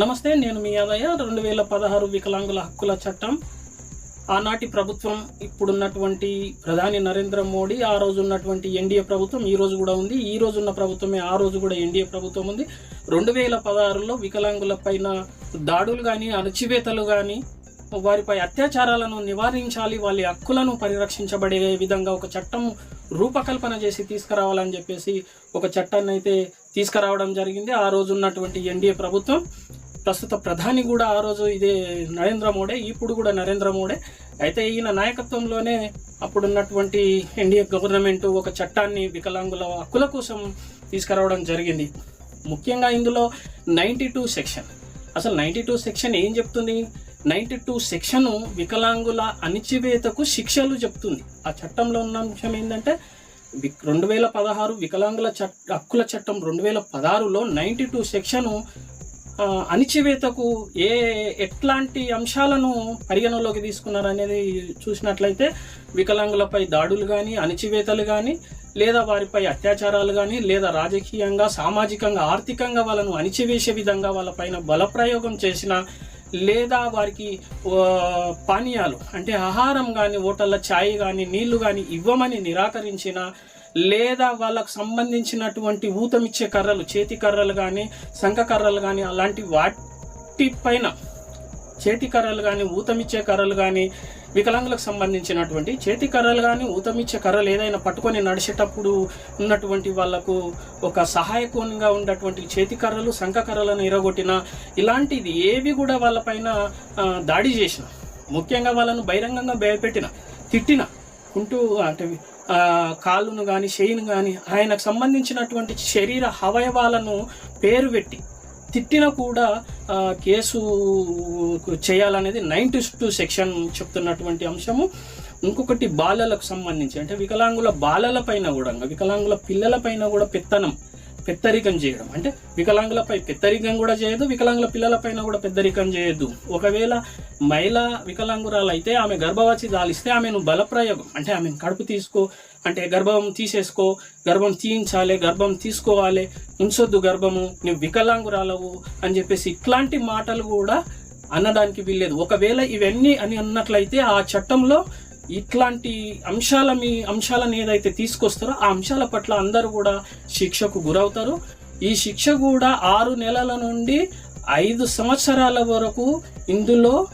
నమస్తే నేను మీ యాదయ్య రెండు వేల పదహారు వికలాంగుల హక్కుల చట్టం. ఆనాటి ప్రభుత్వం ఇప్పుడున్నటువంటి ప్రధాని నరేంద్ర మోడీ ఆ రోజు ఉన్నటువంటి ఎన్డీఏ ప్రభుత్వం ఈ రోజు కూడా ఉంది. ఈ రోజు ఉన్న ప్రభుత్వమే ఆ రోజు కూడా ఎన్డీఏ ప్రభుత్వం ఉంది. రెండు వేల పదహారులో వికలాంగుల పైన దాడులు కానీ అణచివేతలు కానీ వారిపై అత్యాచారాలను నివారించాలి వాళ్ళ హక్కులను పరిరక్షించబడే విధంగా ఒక చట్టం రూపకల్పన చేసి తీసుకురావాలని చెప్పేసి ఒక చట్టాన్ని అయితే తీసుకురావడం జరిగింది. ఆ రోజు ఉన్నటువంటి ఎన్డీఏ ప్రభుత్వం. ప్రస్తుత ప్రధాని కూడా ఆ రోజు ఇదే నరేంద్ర మోడీ ఇప్పుడు కూడా నరేంద్ర మోడీ. అయితే ఈయన నాయకత్వంలోనే అప్పుడున్నటువంటి ఎన్డీఏ గవర్నమెంట్ ఒక చట్టాన్ని వికలాంగుల హక్కుల కోసం తీసుకురావడం జరిగింది. ముఖ్యంగా ఇందులో నైంటీ టూ సెక్షన్. అసలు నైంటీ టూ సెక్షన్ ఏం చెప్తుంది? నైంటీ టూ సెక్షను వికలాంగుల అణిచివేతకు శిక్షలు చెప్తుంది. ఆ చట్టంలో ఉన్న అంశం ఏంటంటే రెండు వేల పదహారు వికలాంగుల చట్ హక్కుల చట్టం రెండు వేల పదహారులో నైంటీ టూ సెక్షను అణిచివేతకు ఏ ఎట్లాంటి అంశాలను పరిగణలోకి తీసుకున్నారు అనేది చూసినట్లయితే వికలాంగులపై దాడులు కానీ అణిచివేతలు కానీ లేదా వారిపై అత్యాచారాలు కానీ లేదా రాజకీయంగా సామాజికంగా ఆర్థికంగా వాళ్ళను అణిచివేసే విధంగా వాళ్ళపైన బలప్రయోగం చేసిన లేదా వారికి పానీయాలు అంటే ఆహారం కానీ హోటళ్ళ ఛాయ్ కానీ నీళ్ళు కానీ ఇవ్వమని నిరాకరించిన లేదా వాళ్ళకు సంబంధించినటువంటి ఊతమిచ్చే కర్రలు చేతి కర్రలు కానీ శంఖ కర్రలు కానీ అలాంటి వాటిపైన చేతి కర్రలు కానీ ఊతమిచ్చే కర్రలు కానీ వికలాంగులకు సంబంధించినటువంటి చేతి కర్రలు కానీ ఊతమిచ్చే కర్రలు ఏదైనా పట్టుకొని నడిచేటప్పుడు ఉన్నటువంటి వాళ్ళకు ఒక సహాయకంగా ఉన్నటువంటి చేతి కర్రలు శంఖ కర్రలను ఇరగొట్టిన ఇలాంటిది ఏవి కూడా వాళ్ళపైన దాడి చేసిన ముఖ్యంగా వాళ్ళను బహిరంగంగా భయపెట్టిన తిట్టిన కుంటూ అంటే కాళ్ళును కానీ చేయిను కానీ ఆయనకు సంబంధించినటువంటి శరీర అవయవాలను పేరు పెట్టి తిట్టిన కూడా కేసు చేయాలనేది నైన్టీ టూ సెక్షన్ చెప్తున్నటువంటి అంశము. ఇంకొకటి బాలలకు సంబంధించి అంటే వికలాంగుల బాలల పైన కూడా వికలాంగుల పిల్లల పైన కూడా పెత్తనం. పెత్తరికం చేయడం. అంటే వికలాంగులపై పెత్తరికం కూడా చేయదు వికలాంగుల పిల్లలపైన కూడా పెద్దరికం చేయొద్దు ఒకవేళ మహిళ వికలాంగురాలు అయితే ఆమె గర్భవతి దాలిస్తే ఆమెను బలప్రయోగం అంటే ఆమెను కడుపు తీసుకో అంటే గర్భం తీసేసుకో గర్భం తీయించాలి గర్భం తీసుకోవాలి ఉంచొద్దు గర్భము నువ్వు వికలాంగురాలవు అని చెప్పేసి ఇట్లాంటి మాటలు కూడా అనడానికి వీల్లేదు. ఒకవేళ ఇవన్నీ అని అన్నట్లయితే ఆ చట్టంలో ఇట్లాంటి అంశాల మీ అంశాలను ఏదైతే తీసుకొస్తారో ఆ అంశాల పట్ల అందరూ కూడా శిక్షకు గురవుతారు. ఈ శిక్ష కూడా ఆరు నెలల నుండి ఐదు సంవత్సరాల వరకు ఇందులో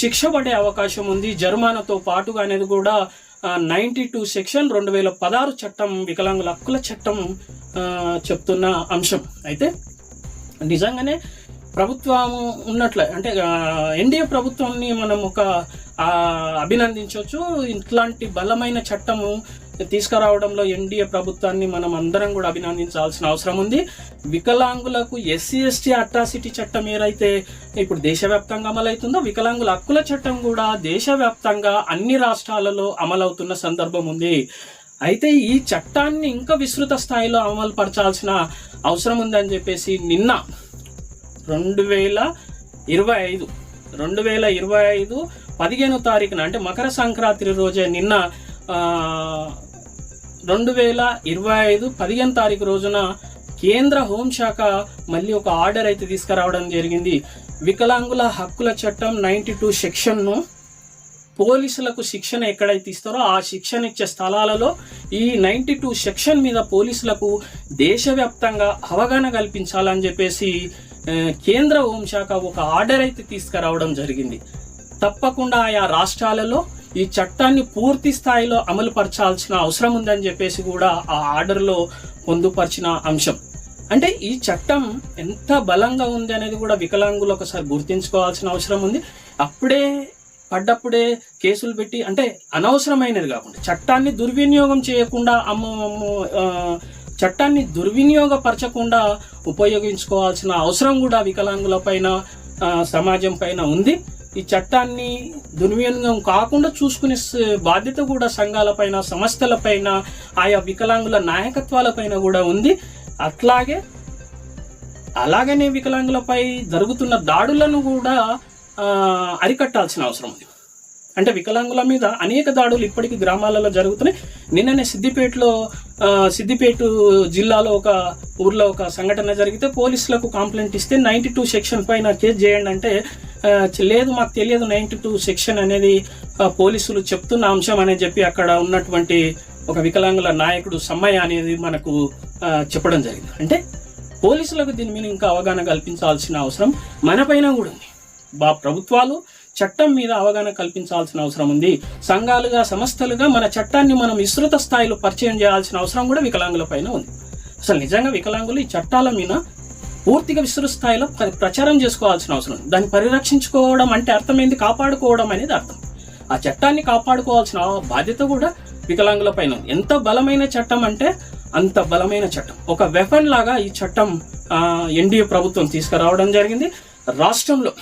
శిక్ష పడే అవకాశం ఉంది. జరిమానాతో పాటుగా అనేది కూడా నైంటీ టూ సెక్షన్ రెండు వేల పదహారు చట్టం వికలాంగుల హక్కుల చట్టం చెప్తున్న అంశం. అయితే నిజంగానే ప్రభుత్వం ఉన్నట్లే అంటే ఎన్డీఏ ప్రభుత్వాన్ని మనం ఒక అభినందించవచ్చు. ఇట్లాంటి బలమైన చట్టము తీసుకురావడంలో ఎన్డీఏ ప్రభుత్వాన్ని మనం అందరం కూడా అభినందించాల్సిన అవసరం ఉంది. వికలాంగులకు ఎస్సీ ఎస్టీ అట్రాసిటీ చట్టం ఏదైతే ఇప్పుడు దేశవ్యాప్తంగా అమలవుతుందో వికలాంగుల హక్కుల చట్టం కూడా దేశవ్యాప్తంగా అన్ని రాష్ట్రాలలో అమలవుతున్న సందర్భం ఉంది. అయితే ఈ చట్టాన్ని ఇంకా విస్తృత స్థాయిలో అమలు పరచాల్సిన అవసరం ఉందని చెప్పేసి నిన్న రెండు వేల ఇరవై ఐదు రెండు వేల ఇరవై ఐదు పదిహేనో తారీఖున అంటే మకర సంక్రాంతి రోజే నిన్న రెండు వేల ఇరవై ఐదు పదిహేను తారీఖు రోజున కేంద్ర హోంశాఖ మళ్ళీ ఒక ఆర్డర్ అయితే తీసుకురావడం జరిగింది. వికలాంగుల హక్కుల చట్టం నైంటీ టూ సెక్షన్ను పోలీసులకు శిక్షణ ఎక్కడైతే ఇస్తారో ఆ శిక్షణ ఇచ్చే స్థలాలలో ఈ నైంటీ టూ సెక్షన్ మీద పోలీసులకు దేశవ్యాప్తంగా అవగాహన కల్పించాలని చెప్పేసి కేంద్ర హోంశాఖ ఒక ఆర్డర్ అయితే తీసుకురావడం జరిగింది. తప్పకుండా ఆయా రాష్ట్రాలలో ఈ చట్టాన్ని పూర్తి స్థాయిలో అమలు పరచాల్సిన అవసరం ఉందని చెప్పేసి కూడా ఆ ఆర్డర్లో పొందుపరిచిన అంశం. అంటే ఈ చట్టం ఎంత బలంగా ఉంది అనేది కూడా వికలాంగులు ఒకసారి గుర్తించుకోవాల్సిన అవసరం ఉంది. అప్పుడే పడ్డప్పుడే కేసులు పెట్టి అంటే అనవసరమైనది కాకుండా చట్టాన్ని దుర్వినియోగం చేయకుండా అమ్మ చట్టాన్ని దుర్వినియోగపరచకుండా ఉపయోగించుకోవాల్సిన అవసరం కూడా వికలాంగుల పైన సమాజం పైన ఉంది. ఈ చట్టాన్ని దుర్వినియోగం కాకుండా చూసుకునే బాధ్యత కూడా సంఘాలపైన సంస్థలపైన ఆయా వికలాంగుల నాయకత్వాలపైన కూడా ఉంది. అట్లాగే అలాగనే వికలాంగులపై జరుగుతున్న దాడులను కూడా అరికట్టాల్సిన అవసరం ఉంది. అంటే వికలాంగుల మీద అనేక దాడులు ఇప్పటికీ గ్రామాలలో జరుగుతున్నాయి. నిన్ననే సిద్దిపేటలో సిద్దిపేట జిల్లాలో ఒక ఊర్లో ఒక సంఘటన జరిగితే పోలీసులకు కంప్లైంట్ ఇస్తే నైన్టీ టూ సెక్షన్ పైన కేసు చేయండి అంటే లేదు మాకు తెలియదు నైన్టీ టూ సెక్షన్ అనేది పోలీసులు చెప్తున్న అంశం అని చెప్పి అక్కడ ఉన్నటువంటి ఒక వికలాంగుల నాయకుడు సమ్మయ్య అనేది మనకు చెప్పడం జరిగింది. అంటే పోలీసులకు దీని మీద ఇంకా అవగాహన కల్పించాల్సిన అవసరం మన పైన కూడా ఉంది. బా ప్రభుత్వాలు చట్టం మీద అవగాహన కల్పించాల్సిన అవసరం ఉంది. సంఘాలుగా సంస్థలుగా మన చట్టాన్ని మనం విస్తృత స్థాయిలో పరిచయం చేయాల్సిన అవసరం కూడా వికలాంగుల పైన ఉంది. అసలు నిజంగా వికలాంగులు ఈ చట్టాల మీద పూర్తిగా విస్తృత స్థాయిలో ప్రచారం చేసుకోవాల్సిన అవసరం ఉంది. దాన్ని పరిరక్షించుకోవడం అంటే అర్థమైంది కాపాడుకోవడం అనేది అర్థం. ఆ చట్టాన్ని కాపాడుకోవాల్సిన బాధ్యత కూడా వికలాంగుల పైన ఉంది. ఎంత బలమైన చట్టం అంటే అంత బలమైన చట్టం. ఒక వెపన్ లాగా ఈ చట్టం ఎన్డీఏ ప్రభుత్వం తీసుకురావడం జరిగింది. రాష్ట్రంలో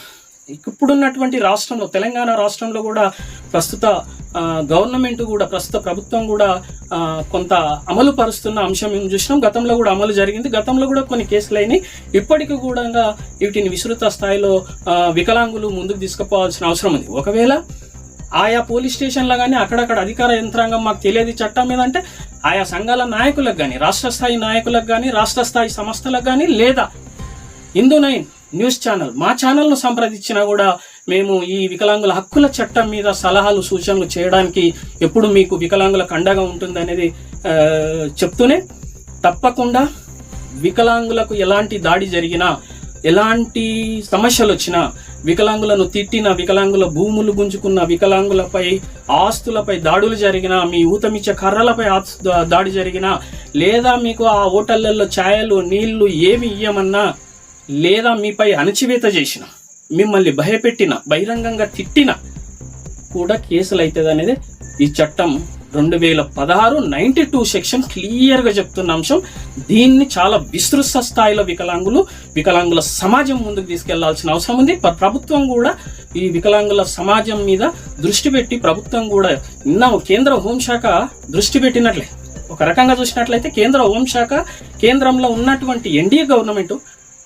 ఇప్పుడున్నటువంటి రాష్ట్రంలో తెలంగాణ రాష్ట్రంలో కూడా ప్రస్తుత గవర్నమెంట్ కూడా ప్రస్తుత ప్రభుత్వం కూడా కొంత అమలు పరుస్తున్న అంశం మేము చూసినాం. గతంలో కూడా అమలు జరిగింది. గతంలో కూడా కొన్ని కేసులు అయినాయి ఇప్పటికి కూడా వీటిని విస్తృత స్థాయిలో వికలాంగులు ముందుకు తీసుకుపోవాల్సిన అవసరం ఉంది. ఒకవేళ ఆయా పోలీస్ స్టేషన్లో కానీ అక్కడక్కడ అధికార యంత్రాంగం మాకు తెలియదు చట్టం మీద అంటే ఆయా సంఘాల నాయకులకు కానీ రాష్ట్ర స్థాయి నాయకులకు కానీ రాష్ట్ర స్థాయి సంస్థలకు కానీ లేదా హిందూ నైన్ న్యూస్ ఛానల్. మా ఛానల్ను సంప్రదించినా కూడా మేము ఈ వికలాంగుల హక్కుల చట్టం మీద సలహాలు సూచనలు చేయడానికి ఎప్పుడు మీకు వికలాంగులకు అండగా ఉంటుంది అనేది చెప్తూనే తప్పకుండా వికలాంగులకు ఎలాంటి దాడి జరిగినా ఎలాంటి సమస్యలు వచ్చినా వికలాంగులను తిట్టిన వికలాంగుల భూములు గుంజుకున్న వికలాంగులపై ఆస్తులపై దాడులు జరిగినా మీ ఊతమిచ్చే కర్రలపై దాడి జరిగినా లేదా మీకు ఆ హోటళ్ళలో ఛాయలు నీళ్ళు ఏమి ఇయ్యమన్నా లేదా మీపై అణచివేత చేసిన మిమ్మల్ని భయపెట్టిన బహిరంగంగా తిట్టిన కూడా కేసులు అవుతుంది అనేది ఈ చట్టం రెండు వేల పదహారు నైన్టీ టూ సెక్షన్ క్లియర్గా చెప్తున్న అంశం. దీన్ని చాలా విస్తృత స్థాయిలో వికలాంగులు వికలాంగుల సమాజం ముందుకు తీసుకెళ్ళాల్సిన అవసరం ఉంది. ప్రభుత్వం కూడా ఈ వికలాంగుల సమాజం మీద దృష్టి పెట్టి ప్రభుత్వం కూడా నిన్న కేంద్ర హోంశాఖ దృష్టి పెట్టినట్లే. ఒక రకంగా చూసినట్లయితే కేంద్ర హోంశాఖ కేంద్రంలో ఉన్నటువంటి ఎన్డీఏ గవర్నమెంట్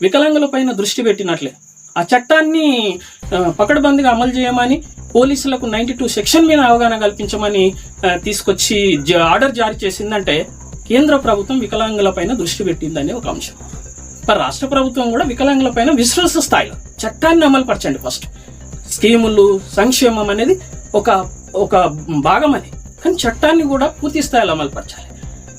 వికలాంగుల పైన దృష్టి పెట్టినట్లే. ఆ చట్టాన్ని పకడ్బందీగా అమలు చేయమని పోలీసులకు నైన్టీ టూ సెక్షన్ మీద అవగాహన కల్పించమని తీసుకొచ్చి జ- ఆర్డర్ జారీ చేసిందంటే కేంద్ర ప్రభుత్వం వికలాంగుల పైన దృష్టి పెట్టిందనే ఒక అంశం. మరి రాష్ట్ర ప్రభుత్వం కూడా వికలాంగుల పైన విశ్వాస స్థాయిలో చట్టాన్ని అమలుపరచండి ఫస్ట్. స్కీములు సంక్షేమం అనేది ఒక ఒక భాగం అది. కానీ చట్టాన్ని కూడా పూర్తి స్థాయిలో అమలుపరచాలి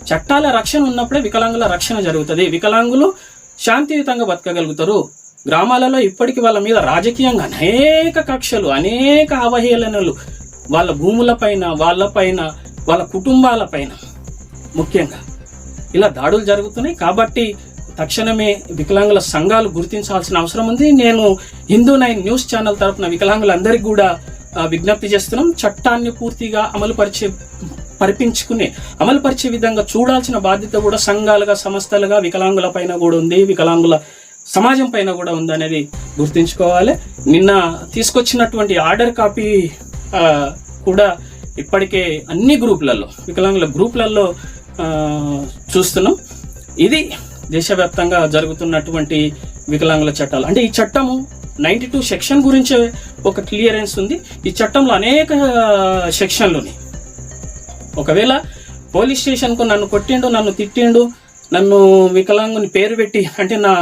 చట్టాల రక్షణ ఉన్నప్పుడే వికలాంగుల రక్షణ జరుగుతుంది. వికలాంగులు శాంతియుతంగా బతకగలుగుతారు. గ్రామాలలో ఇప్పటికి వాళ్ళ మీద రాజకీయంగా అనేక కక్షలు అనేక అవహేళనలు. వాళ్ళ భూములపైన వాళ్ళపైన వాళ్ళ కుటుంబాలపైన ముఖ్యంగా. ఇలా దాడులు జరుగుతున్నాయి కాబట్టి తక్షణమే వికలాంగుల సంఘాలు గుర్తించాల్సిన అవసరం ఉంది. నేను హిందూ నైన్ న్యూస్ ఛానల్ తరపున వికలాంగులందరికీ కూడా విజ్ఞప్తి చేస్తున్నాం. చట్టాన్ని పూర్తిగా అమలుపరిచే పరిపించుకునే అమలుపరిచే విధంగా చూడాల్సిన బాధ్యత కూడా సంఘాలుగా సంస్థలుగా వికలాంగుల పైన కూడా ఉంది. వికలాంగుల సమాజం పైన కూడా ఉంది అనేది గుర్తుంచుకోవాలి. నిన్న తీసుకొచ్చినటువంటి ఆర్డర్ కాపీ కూడా ఇప్పటికే అన్ని గ్రూపులలో వికలాంగుల గ్రూపులలో చూస్తున్నాం. ఇది దేశవ్యాప్తంగా జరుగుతున్నటువంటి వికలాంగుల చట్టాలు. అంటే ఈ చట్టము నైంటీ టూ సెక్షన్ గురించే ఒక క్లియరెన్స్ ఉంది. ఈ చట్టంలో అనేక సెక్షన్లు ఉన్నాయి ఒకవేళ పోలీస్ స్టేషన్కు నన్ను కొట్టిండు నన్ను తిట్టిండు నన్ను వికలాంగుని పేరు పెట్టి అంటే నా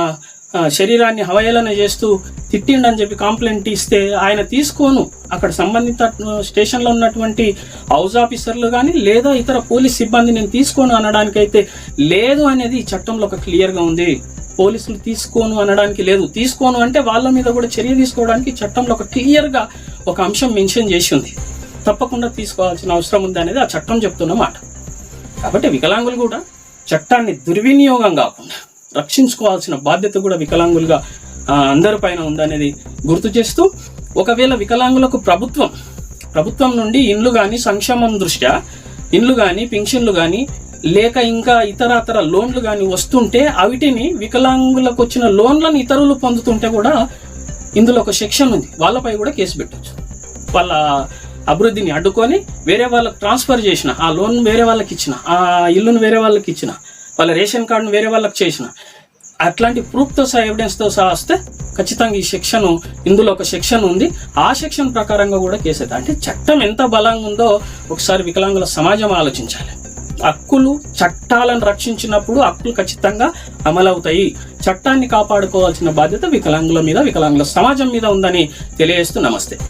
శరీరాన్ని హవయలన చేస్తూ తిట్టిండు అని చెప్పి కంప్లైంట్ ఇస్తే ఆయన తీసుకోను. అక్కడ సంబంధిత స్టేషన్లో ఉన్నటువంటి హౌస్ ఆఫీసర్లు కానీ లేదా ఇతర పోలీస్ సిబ్బంది నేను తీసుకోను అనడానికైతే లేదు అనేది ఈ చట్టంలో ఒక క్లియర్గా ఉంది. పోలీసులు తీసుకోను అనడానికి లేదు. తీసుకోను అంటే వాళ్ళ మీద కూడా చర్య తీసుకోవడానికి చట్టంలో ఒక క్లియర్గా ఒక అంశం మెన్షన్ చేసి ఉంది. తప్పకుండా తీసుకోవాల్సిన అవసరం ఉంది అనేది ఆ చట్టం చెప్తున్న మాట. కాబట్టి వికలాంగులు కూడా చట్టాన్ని దుర్వినియోగం కాకుండా రక్షించుకోవాల్సిన బాధ్యత కూడా వికలాంగులుగా అందరి అందరిపైన ఉందనేది గుర్తు చేస్తూ ఒకవేళ వికలాంగులకు ప్రభుత్వం ప్రభుత్వం నుండి ఇండ్లు కానీ సంక్షేమం దృష్ట్యా ఇండ్లు కానీ పింఛన్లు కానీ లేక ఇంకా ఇతరతర లోన్లు కానీ వస్తుంటే అవిటిని వికలాంగులకు వచ్చిన లోన్లను ఇతరులు పొందుతుంటే కూడా ఇందులో ఒక సెక్షన్ ఉంది. వాళ్ళపై కూడా కేసు పెట్టచ్చు. వాళ్ళ అభివృద్ధిని అడ్డుకొని వేరే వాళ్ళకి ట్రాన్స్ఫర్ చేసిన ఆ లోన్ వేరే వాళ్ళకి ఇచ్చిన ఆ ఇల్లును వేరే వాళ్ళకి ఇచ్చిన వాళ్ళ రేషన్ కార్డును వేరే వాళ్ళకి చేసిన అట్లాంటి ప్రూఫ్తో సహా ఎవిడెన్స్తో సహా వస్తే ఖచ్చితంగా ఈ సెక్షన్ ఇందులో ఒక సెక్షన్ ఉంది. ఆ సెక్షన్ ప్రకారంగా కూడా కేసు అవుతుంది అంటే చట్టం ఎంత బలంగా ఉందో ఒకసారి వికలాంగుల సమాజం ఆలోచించాలి. హక్కులు చట్టాలను రక్షించినప్పుడు హక్కులు ఖచ్చితంగా అమలవుతాయి. చట్టాన్ని కాపాడుకోవాల్సిన బాధ్యత వికలాంగుల మీద వికలాంగుల సమాజం మీద ఉందని తెలియజేస్తూ నమస్తే.